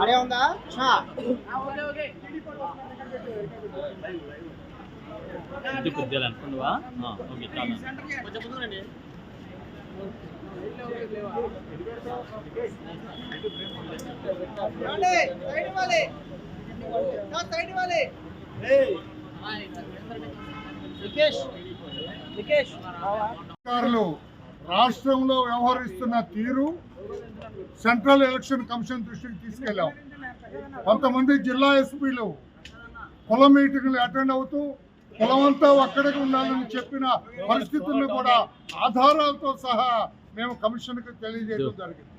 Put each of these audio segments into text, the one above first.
ఆడే ఉందా ఆ. ఇది కొద్దిగా అనుకున్నావా ఓకే చాలా రండి, సైడ్ ఇవ్వాలి. నా సైడ్ ఇవ్వాలి. నికేష్ నికేష్ అధికారులు రాష్ట్రంలో వ్యవహరిస్తున్న తీరు సెంట్రల్ ఎలక్షన్ కమిషన్ దృష్టికి తీసుకెళ్ళాం. కొంతమంది జిల్లా ఎస్పీలు కుల మీటింగ్లు అటెండ్ అవుతూ కులమంతా అక్కడికి ఉండాలని చెప్పిన పరిస్థితులను కూడా ఆధారాలతో సహా మేము కమిషన్కి తెలియజేయడం జరిగింది.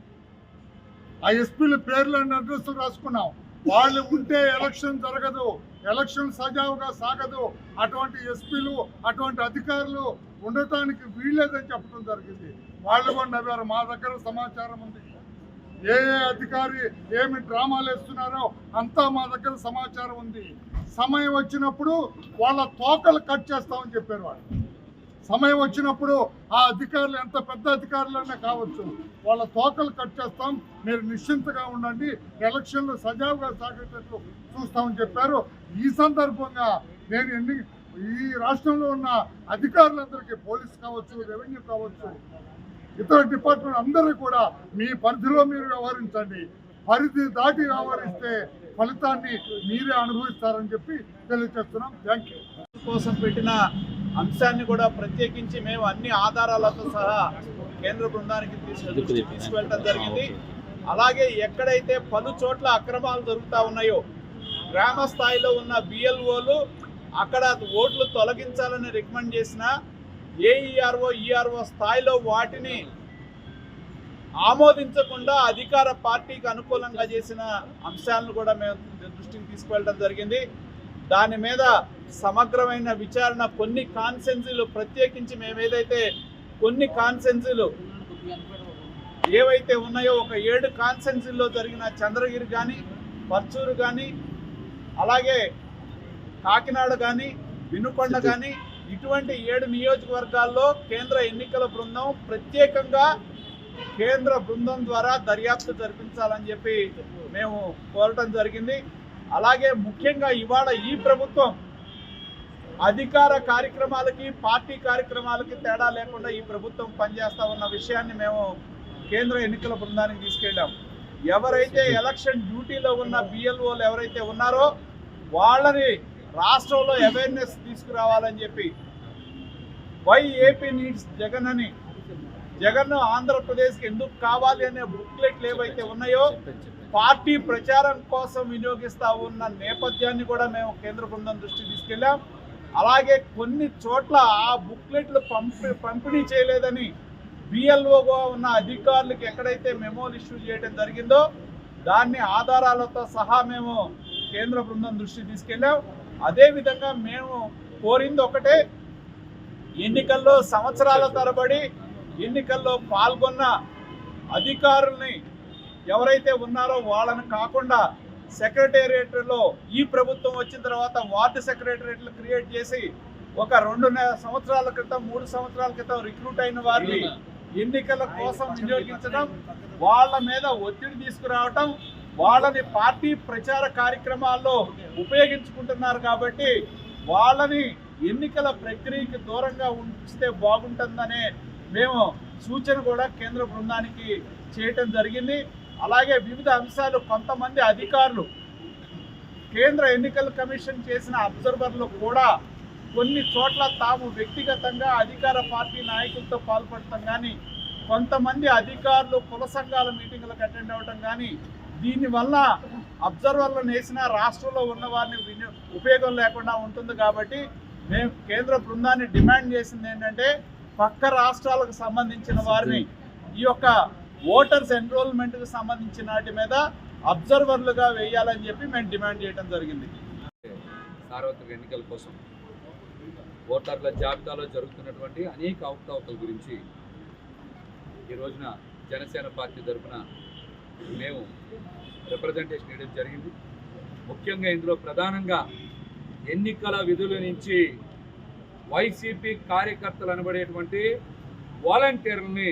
ఆ ఎస్పీల పేర్లు అండ్ అడ్రస్లు రాసుకున్నాం. వాళ్ళు ఉంటే ఎలక్షన్ జరగదు ఎలక్షన్ సజావుగా సాగదు అటువంటి ఎస్పీలు అటువంటి అధికారులు ఉండటానికి వీల్లేదని చెప్పడం జరిగింది. వాళ్ళు కూడా నవ్వారు మా దగ్గర సమాచారం ఉంది. ఏ ఏ అధికారి ఏమి డ్రామాలు వేస్తున్నారో అంతా మా దగ్గర సమాచారం ఉంది. సమయం వచ్చినప్పుడు వాళ్ళ తోకలు కట్ చేస్తామని చెప్పారు వాళ్ళు. సమయం వచ్చినప్పుడు ఆ అధికారులు ఎంత పెద్ద అధికారులైనా కావచ్చు వాళ్ళ తోకలు కట్ చేస్తాం మీరు నిశ్చింతగా ఉండండి ఎలక్షన్లు సజావుగా సాగేటట్లు చూస్తామని చెప్పారు. ఈ సందర్భంగా నేను ఎన్ని ఈ రాష్ట్రంలో ఉన్న అధికారులందరికీ పోలీస్ కావచ్చు రెవెన్యూ కావచ్చు ఇతర డిపార్ట్మెంట్ అందరూ కూడా మీ పరిధిలో మీరు వ్యవహరించండి. పరిధి దాటి వ్యవహరిస్తే ఫలితాన్ని మీరే అనుభవిస్తారని చెప్పి తెలియజేస్తున్నాం. థ్యాంక్ యూ కోసం పెట్టిన అంశాన్ని కూడా ప్రత్యేకించి మేము అన్ని ఆధారాలతో సహా కేంద్ర బృందానికి తీసుకు తీసుకువెళ్ళడం జరిగింది. అలాగే ఎక్కడైతే పలు చోట్ల అక్రమాలు జరుగుతూ ఉన్నాయో గ్రామ స్థాయిలో ఉన్న బిఎల్ఓలు అక్కడ ఓట్లు తొలగించాలని రికమెండ్ చేసిన ఏఈఆర్ఓ ఈఆర్ఓ స్థాయిలో వాటిని ఆమోదించకుండా అధికార పార్టీకి అనుకూలంగా చేసిన అంశాలను కూడా మేము దృష్టికి తీసుకువెళ్ళడం జరిగింది. దాని మీద సమగ్రమైన విచారణ కొన్ని కాన్సెన్సీలు ప్రత్యేకించి మేము ఏదైతే కొన్ని కాన్సెన్సీలు ఏవైతే ఉన్నాయో ఒక ఏడు కాన్సెన్సీల్లో జరిగిన చంద్రగిరి కానీ పర్చూరు కానీ అలాగే కాకినాడ కానీ వినుకొండ కానీ ఇటువంటి ఏడు నియోజకవర్గాల్లో కేంద్ర ఎన్నికల బృందం ప్రత్యేకంగా కేంద్ర బృందం ద్వారా దర్యాప్తు జరిపించాలని చెప్పి మేము కోరటం జరిగింది. అలాగే ముఖ్యంగా ఇవాళ ఈ ప్రభుత్వం అధికార కార్యక్రమాలకి పార్టీ కార్యక్రమాలకి తేడా లేకుండా ఈ ప్రభుత్వం పనిచేస్తా ఉన్న విషయాన్ని మేము కేంద్ర ఎన్నికల బృందానికి తీసుకెళ్ళాం. ఎవరైతే ఎలక్షన్ డ్యూటీలో ఉన్న బిఎల్ఓలు ఎవరైతే ఉన్నారో వాళ్ళని రాష్ట్రంలో అవేర్నెస్ తీసుకురావాలని చెప్పి వై ఏపీ నీడ్స్ జగన్ అని. జగన్ ఆంధ్రప్రదేశ్కి ఎందుకు కావాలి అనే బుక్లెట్లు ఏవైతే ఉన్నాయో పార్టీ ప్రచారం కోసం వినియోగిస్తా ఉన్న నేపథ్యాన్ని కూడా మేము కేంద్ర బృందం దృష్టికి తీసుకెళ్ళాం. అలాగే కొన్ని చోట్ల ఆ బుక్లెట్లు పంపి పంపిణీ చేయలేదని బిఎల్ఓగా ఉన్న అధికారులకు ఎక్కడైతే మెమోలు ఇష్యూ చేయడం జరిగిందో దాన్ని ఆధారాలతో సహా మేము కేంద్ర బృందం దృష్టికి తీసుకెళ్ళాం. అదేవిధంగా మేము కోరింది ఒకటే ఎన్నికల్లో సంవత్సరాల తరబడి ఎన్నికల్లో పాల్గొన్న అధికారుల్ని ఎవరైతే ఉన్నారో వాళ్ళని కాకుండా సెక్రటేరియట్లో ఈ ప్రభుత్వం వచ్చిన తర్వాత వార్డు సెక్రటేరియట్లు క్రియేట్ చేసి ఒక రెండు సంవత్సరాల క్రితం మూడు సంవత్సరాల క్రితం రిక్రూట్ అయిన వారిని ఎన్నికల కోసం వినియోగించడం వాళ్ళ మీద ఒత్తిడి తీసుకురావటం వాళ్ళని పార్టీ ప్రచార కార్యక్రమాల్లో ఉపయోగించుకుంటున్నారు కాబట్టి వాళ్ళని ఎన్నికల ప్రక్రియకి దూరంగా ఉంచితే బాగుంటుందనే మేము సూచన కూడా కేంద్ర బృందానికి చేయటం జరిగింది. అలాగే వివిధ అంశాలు కొంతమంది అధికారులు కేంద్ర ఎన్నికల కమిషన్ చేసిన అబ్జర్వర్లు కూడా కొన్ని చోట్ల తాము వ్యక్తిగతంగా అధికార పార్టీ నాయకులతో పాల్పడటం కానీ కొంతమంది అధికారులు కుల సంఘాల మీటింగులకు అటెండ్ అవ్వటం కానీ దీనివల్ల అబ్జర్వర్లు వేసిన రాష్ట్రంలో ఉన్న వారిని విని ఉపయోగం లేకుండా ఉంటుంది కాబట్టి మేము కేంద్ర బృందాన్ని డిమాండ్ చేసింది ఏంటంటే పక్క రాష్ట్రాలకు సంబంధించిన వారిని ఈ యొక్క ఓటర్స్ ఎన్రోల్మెంట్కి సంబంధించిన వాటి మీద అబ్జర్వర్లుగా వేయాలని చెప్పి మేము డిమాండ్ చేయడం జరిగింది. సార్వత్రిక ఎన్నికల కోసం ఓటర్ల జాబితాలో జరుగుతున్నటువంటి అనేక అవకతవకల గురించి ఈ రోజున జనసేన పార్టీ తరఫున మేము రిప్రజెంటేషన్ ఇవ్వడం జరిగింది. ముఖ్యంగా ఇందులో ప్రధానంగా ఎన్నికల విధుల నుంచి వైసీపీ కార్యకర్తలు అనబడేటువంటి వాలంటీర్లని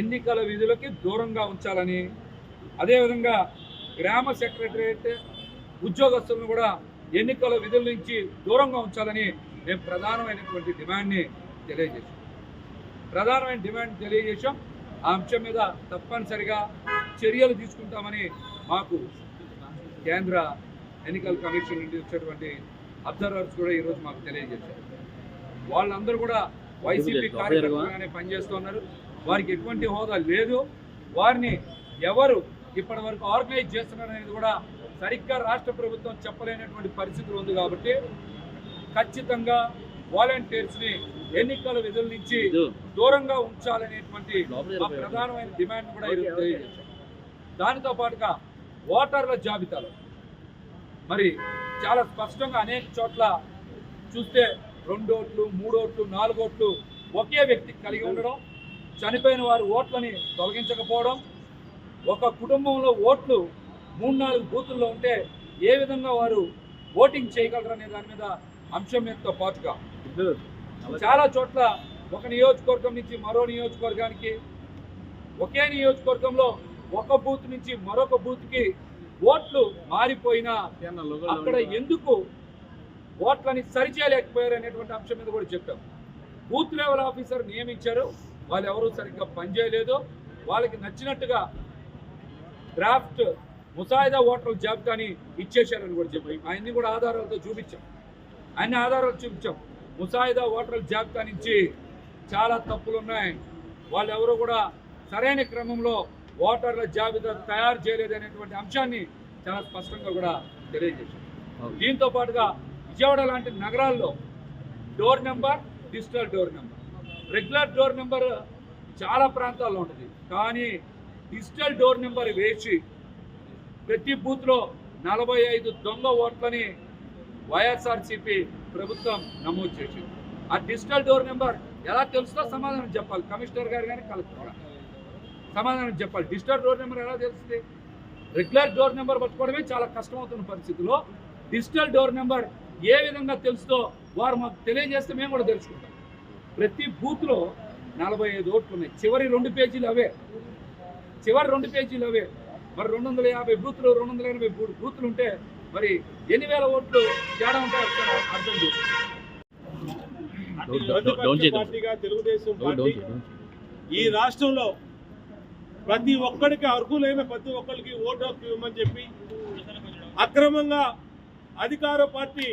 ఎన్నికల విధులకి దూరంగా ఉంచాలని అదేవిధంగా గ్రామ సెక్రటరియట్ ఉద్యోగస్తులను కూడా ఎన్నికల విధుల నుంచి దూరంగా ఉంచాలని మేము ప్రధానమైనటువంటి డిమాండ్ని తెలియజేశాం. ప్రధానమైన డిమాండ్ తెలియజేశాం. ఆ అంశం మీద తప్పనిసరిగా చర్యలు తీసుకుంటామని మాకు కేంద్ర ఎన్నికల కమిషన్ నుండి వచ్చేటువంటి అబ్జర్వర్స్ కూడా ఈరోజు మాకు తెలియజేశారు. వాళ్ళందరూ కూడా వైసీపీ కార్యకర్తలుగానే పనిచేస్తున్నారు. వారికి ఎటువంటి హోదా లేదు. వారిని ఎవరు ఇప్పటి వరకు ఆర్గనైజ్ చేస్తున్నారు అనేది కూడా సరిగ్గా రాష్ట్ర ప్రభుత్వం చెప్పలేనటువంటి పరిస్థితులు ఉంది కాబట్టి ఖచ్చితంగా వాలంటీర్స్ని ఎన్నికల విధుల నుంచి దూరంగా ఉంచాలనేటువంటి ప్రధానమైన డిమాండ్ కూడా ఈరోజు తెలియజేశాం దానితో పాటుగా ఓటర్ల జాబితాలో. మరి చాలా స్పష్టంగా అనేక చోట్ల చూస్తే రెండు ఓట్లు మూడు ఓట్లు నాలుగు ఓట్లు ఒకే వ్యక్తికి కలిగి ఉండడం చనిపోయిన వారి ఓట్లని తొలగించకపోవడం ఒక కుటుంబంలో ఓట్లు మూడు నాలుగు బూతుల్లో ఉంటే ఏ విధంగా వారు ఓటింగ్ చేయగలరనే దాని మీద అంశం మీదతో పాటుగా. చాలా చోట్ల ఒక నియోజకవర్గం నుంచి మరో నియోజకవర్గానికి ఒకే నియోజకవర్గంలో ఒక బూత్ నుంచి మరొక బూత్కి ఓట్లు మారిపోయినా అక్కడ ఎందుకు ఓట్లని సరిచేయలేకపోయారు అనేటువంటి అంశం మీద కూడా చెప్పాం. బూత్ లెవెల్ ఆఫీసర్ నియమించారు. వాళ్ళు ఎవరూ సరిగ్గా పనిచేయలేదు. వాళ్ళకి నచ్చినట్టుగా డ్రాఫ్ట్ ముసాయిదా ఓటర్ల జాబితాని ఇచ్చేశారని కూడా చెప్పాం. ఆయన్ని కూడా ఆధారాలతో చూపించాం. అన్ని ఆధారాలు చూపించాం. ముసాయిదా ఓటర్ల జాబితా నుంచి చాలా తప్పులు ఉన్నాయి వాళ్ళు ఎవరు కూడా సరైన క్రమంలో ఓటర్ల జాబితా తయారు చేయలేదనేటువంటి అంశాన్ని చాలా స్పష్టంగా కూడా తెలియజేశాం దీంతో పాటుగా విజయవాడ లాంటి నగరాల్లో door number digital door number. Regular door number చాలా ప్రాంతాల్లో ఉంటుంది. కానీ డిజిటల్ డోర్ నెంబర్ వేసి ప్రతి బూత్లో నలభై ఐదు దొంగ ఓట్లని వైఎస్ఆర్సీపీ ప్రభుత్వం నమోదు చేసింది. ఆ డిజిటల్ డోర్ నెంబర్ ఎలా తెలుస్తుందో సమాధానం చెప్పాలి. కమిషనర్ గారు కానీ కలెక్టర్ గారు సమాధానం చెప్పాలి. డిజిటల్ డోర్ నెంబర్ ఎలా తెలుస్తుంది? రెగ్యులర్ డోర్ నెంబర్ పట్టుకోవడమే చాలా కష్టమవుతున్న పరిస్థితిలో డిజిటల్ డోర్ నెంబర్ ఏ విధంగా తెలుస్తుందో వారు మాకు తెలియజేస్తే మేము కూడా తెలుసుకుంటాం. ప్రతి బూత్లో నలభై ఐదు ఓట్లు ఉన్నాయి. చివరి రెండు పేజీలు అవే. చివరి రెండు పేజీలు అవే. మరి రెండు వందల యాభై బూత్లు రెండు వందల ఎనభై బూ- బూత్లు ఉంటే మరి ఎన్ని వేల ఓట్లు తేడా ఉంటాయో అర్థం చేసుకోండి తెలుగుదేశం పార్టీ ఈ రాష్ట్రంలో ప్రతి ఒక్కడికి అర్హులైన ప్రతి ఒక్కరికి ఓటు హక్కు ఇవ్వమని చెప్పి అక్రమంగా అధికార పార్టీ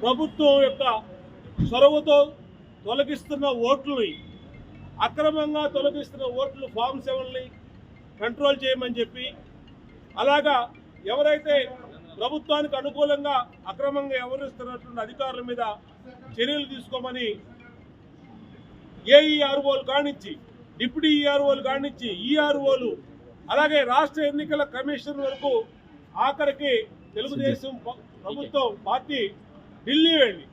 ప్రభుత్వం యొక్క చొరవతో తొలగిస్తున్న ఓట్లని అక్రమంగా తొలగిస్తున్న ఓట్లు ఫామ్ సెవెన్ని కంట్రోల్ చేయమని చెప్పి అలాగా ఎవరైతే ప్రభుత్వానికి అనుకూలంగా అక్రమంగా వ్యవహరిస్తున్నటువంటి అధికారుల మీద చర్యలు తీసుకోమని ఏఈఆర్ఓలు కానిచ్చి డిప్యూటీ ఈఆర్ఓలు కానిచ్చి ఈఆర్ఓలు అలాగే రాష్ట్ర ఎన్నికల కమిషన్ వరకు ఆఖరికి తెలుగుదేశం ప్రభుత్వం పార్టీ ఢిల్లీ వెళ్ళి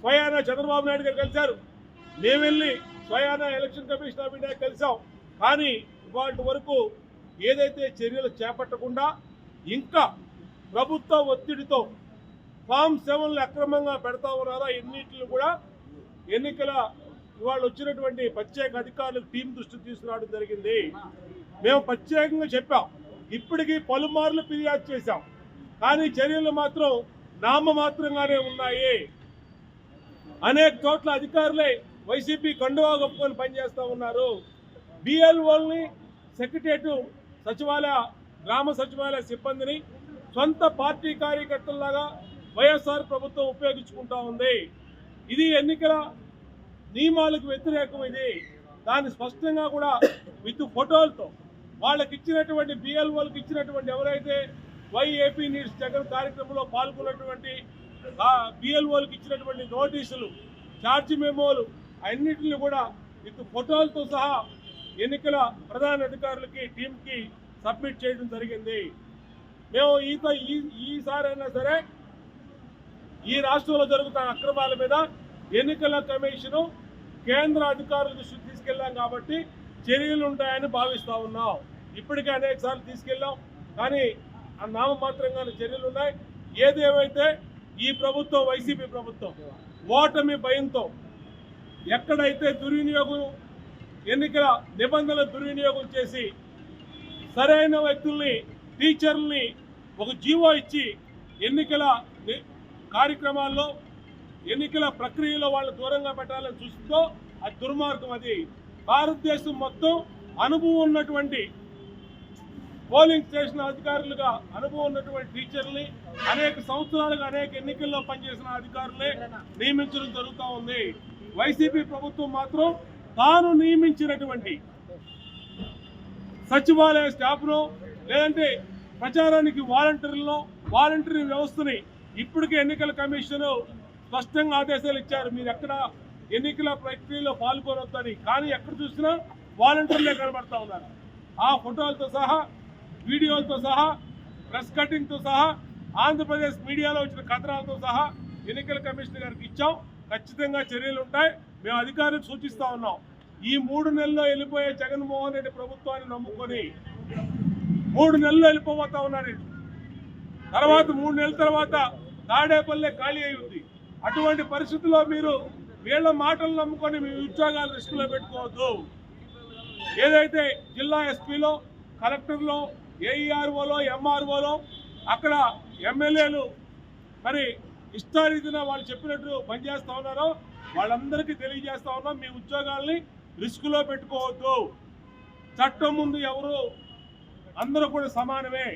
స్వయానా చంద్రబాబు నాయుడు గారు కలిశారు. మేము వెళ్ళి స్వయానా ఎలక్షన్ కమిషన్ ఆఫ్ ఇండియా కలిసాం కానీ ఇవాటి వరకు ఏదైతే చర్యలు చేపట్టకుండా ఇంకా ప్రభుత్వ ఒత్తిడితో ఫామ్ సెవెన్లు అక్రమంగా పెడతా ఉన్నారో ఎన్నిటిని కూడా ఎన్నికల ఇవాళ వచ్చినటువంటి ప్రత్యేక అధికారులు టీం దృష్టి తీసుకురావడం జరిగింది. మేము ప్రత్యేకంగా చెప్పాం. ఇప్పటికీ పలుమార్లు ఫిర్యాదు చేశాం. కానీ చర్యలు మాత్రం నామమాత్రంగానే ఉన్నాయి. అనేక చోట్ల అధికారులే వైసీపీ కండువా కప్పుకొని పనిచేస్తూ ఉన్నారు. బిఎల్ఓల్ని సెక్రటరియట్ సచివాలయ గ్రామ సచివాలయ సిబ్బందిని సొంత పార్టీ కార్యకర్తల్లాగా వైఎస్ఆర్ ప్రభుత్వం ఉపయోగించుకుంటా ఉంది. ఇది ఎన్నికల నియమాలకు వ్యతిరేకం ఇది. దాన్ని స్పష్టంగా కూడా విత్ ఫోటోలతో వాళ్ళకి ఇచ్చినటువంటి బిఎల్ఓలకు ఇచ్చినటువంటి ఎవరైతే వైఏపీ నీడ్స్ జగన్ కార్యక్రమంలో పాల్గొన్నటువంటి బిఎల్ఓలకు ఇచ్చినటువంటి నోటీసులు ఛార్జ్ మెమోలు అన్నిటిని కూడా విత్ ఫోటోలతో సహా ఎన్నికల ప్రధాన అధికారులకి టీంకి సబ్మిట్ చేయడం జరిగింది. మేము ఈత ఈ ఈసారైనా సరే ఈ రాష్ట్రంలో జరుగుతున్న అక్రమాల మీద ఎన్నికల కమిషను కేంద్ర అధికారుల దృష్టికి తీసుకెళ్ళాం కాబట్టి చర్యలు ఉంటాయని భావిస్తా ఉన్నాం. ఇప్పటికే అనేక సార్లు తీసుకెళ్ళాం. కానీ ఆ నామమాత్రంగానే చర్యలు ఉన్నాయి. ఏదేమైతే ఈ ప్రభుత్వం వైసీపీ ప్రభుత్వం ఓటమి భయంతో ఎక్కడైతే దుర్వినియోగం ఎన్నికల నిబంధనల దుర్వినియోగం చేసి సరైన వ్యక్తుల్ని టీచర్లని ఒక జీవో ఇచ్చి ఎన్నికల కార్యక్రమాల్లో ఎన్నికల ప్రక్రియలో వాళ్ళు దూరంగా పెట్టాలని చూస్తుందో అది దుర్మార్గం అది. భారతదేశం మొత్తం అనుభవం ఉన్నటువంటి పోలింగ్ స్టేషన్ అధికారులుగా అనుభవం ఉన్నటువంటి టీచర్ని అనేక సంవత్సరాలుగా అనేక ఎన్నికల్లో పనిచేసిన అధికారులే నియమించడం జరుగుతూ ఉంది. వైసీపీ ప్రభుత్వం మాత్రం తాను నియమించినటువంటి సచివాలయ స్టాఫ్ను లేదంటే ప్రచారానికి వాలంటీర్లను వాలంటీర్ వ్యవస్థని ఇప్పటికే ఎన్నికల కమిషన్ స్పష్టంగా ఆదేశాలు ఇచ్చారు. మీరు ఎక్కడ ఎన్నికల ప్రక్రియలో పాల్గొనొద్దని. కానీ ఎక్కడ చూసినా వాలంటీర్లే కనబడతా ఉన్నారు. ఆ ఫోటోలతో సహా వీడియోలతో సహా ప్రెస్ కటింగ్తో సహా ఆంధ్రప్రదేశ్ మీడియాలో వచ్చిన కథనాలతో సహా ఎన్నికల కమిషనర్ గారికి ఇచ్చాం. ఖచ్చితంగా చర్యలు ఉంటాయి. మేము అధికారులకు సూచిస్తూ ఉన్నాం. ఈ మూడు నెలల్లో వెళ్ళిపోయే జగన్మోహన్ రెడ్డి ప్రభుత్వాన్ని నమ్ముకొని మూడు నెలలు వెళ్ళిపోతా ఉన్నారు తర్వాత మూడు నెలల తర్వాత తాడేపల్లె ఖాళీ అయింది అటువంటి పరిస్థితుల్లో మీరు వీళ్ళ మాటలు నమ్ముకొని మీ ఉద్యోగాలు రిస్కులో పెట్టుకోవద్దు. ఏదైతే జిల్లా ఎస్పీలో కలెక్టర్లో ఏఈఆర్ఓలో ఎంఆర్ఓలో అక్కడ ఎమ్మెల్యేలు మరి ఇష్టారీతిన వాళ్ళు చెప్పినట్టు పనిచేస్తూ ఉన్నారో వాళ్ళందరికీ తెలియజేస్తా ఉన్నాం. మీ ఉద్యోగాల్ని రిస్కులో పెట్టుకోవద్దు. చట్టం ముందు ఎవరు అందరూ కూడా సమానమే.